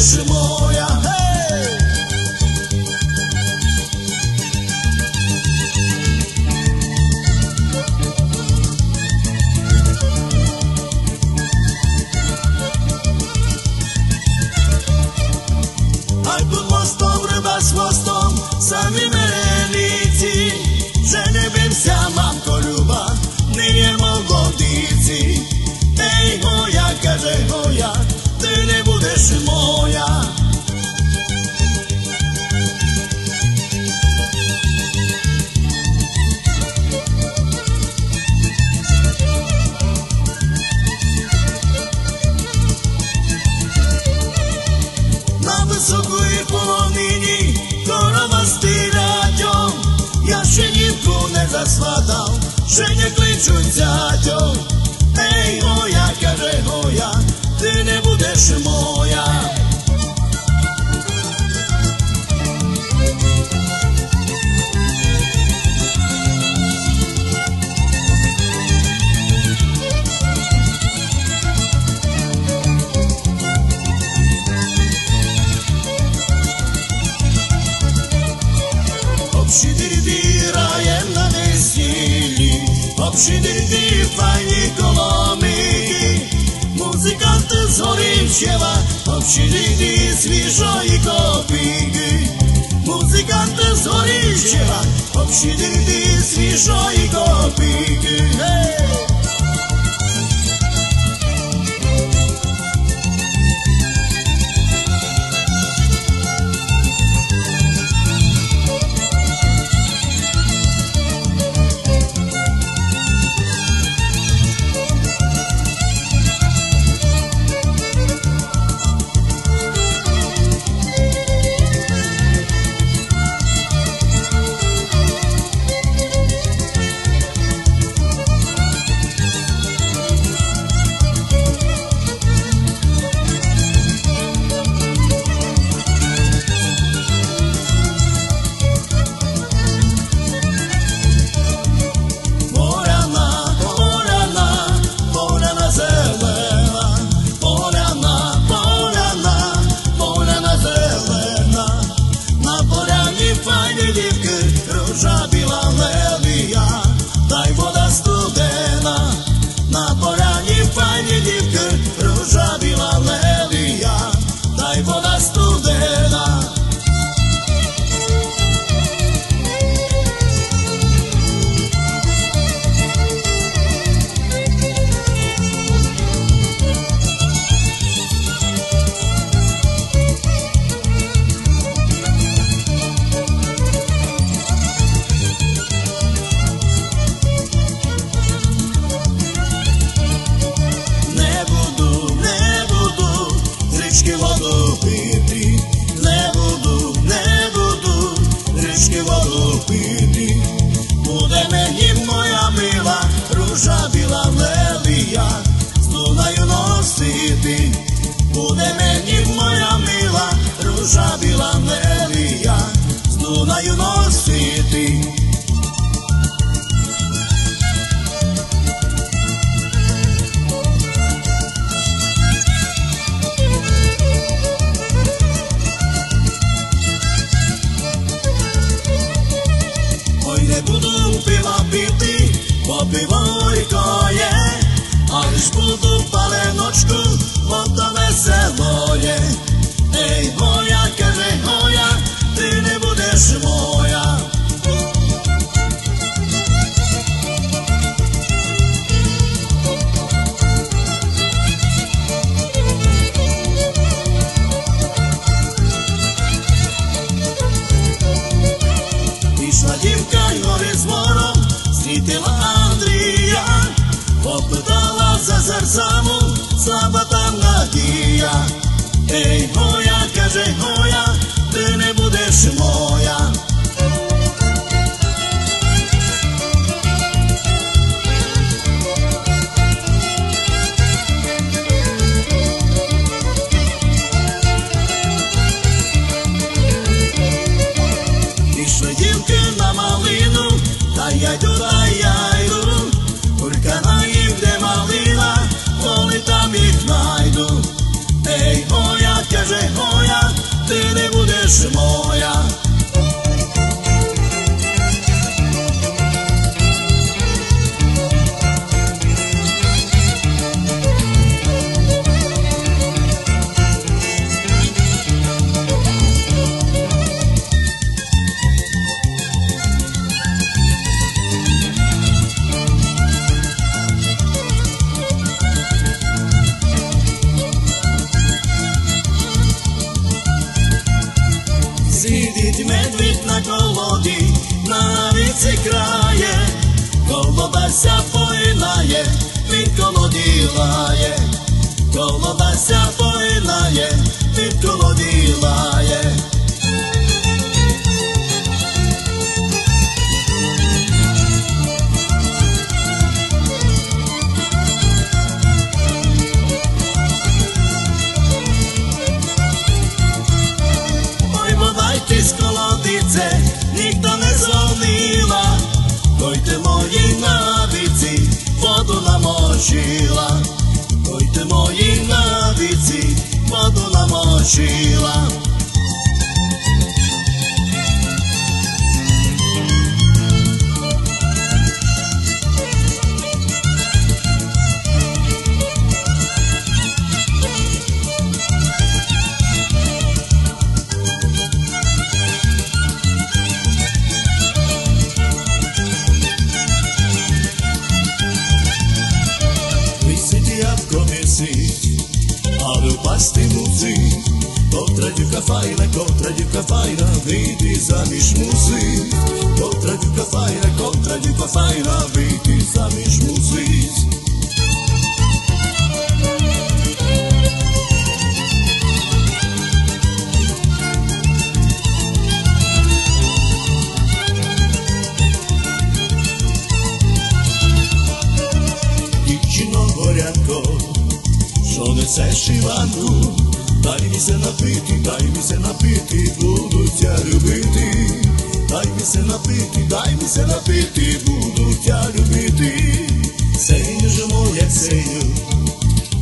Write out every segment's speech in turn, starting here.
什么？też moja. Obsidir na vesili Obsidir dzieła Obsiliny, zwisza i kopingi Muzykantem z dzieła Obsiliny, zwisza i kopingi samo slaba tamna dija Ej hoja, kaže hoja, te ne budeš moj. Колобася поринає, від колоді лає, колобася поринає, від. Sheila. Файна, вийти заміж мусить. Дівчино горянко, що несе шиванку, дай міся напити, дай міся напити, буду тя любити, дай міся напити, дай міся напити, буду тя любити. Сеню ж моя сеню,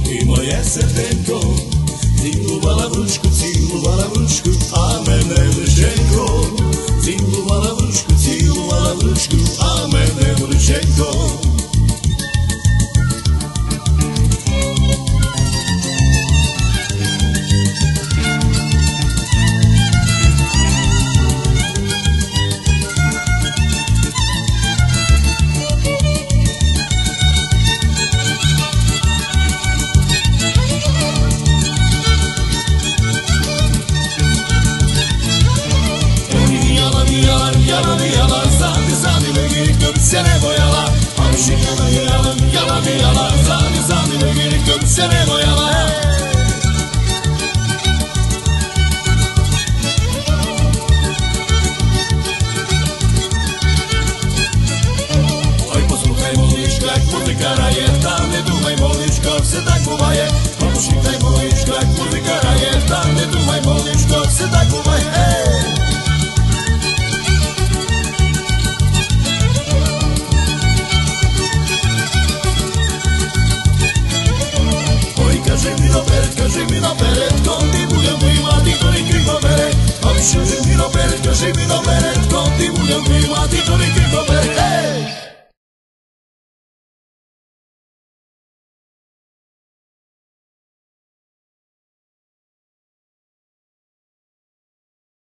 ти моє серденько, цілувала в ручку, цілувала в ручку, а мене лишенько, цілувала в ручку, цілувала в ручку, а мене лишенько. sene boyala. Hamşin yana yıralım yala bir yala. Zami zami de gelip dönsene boyala.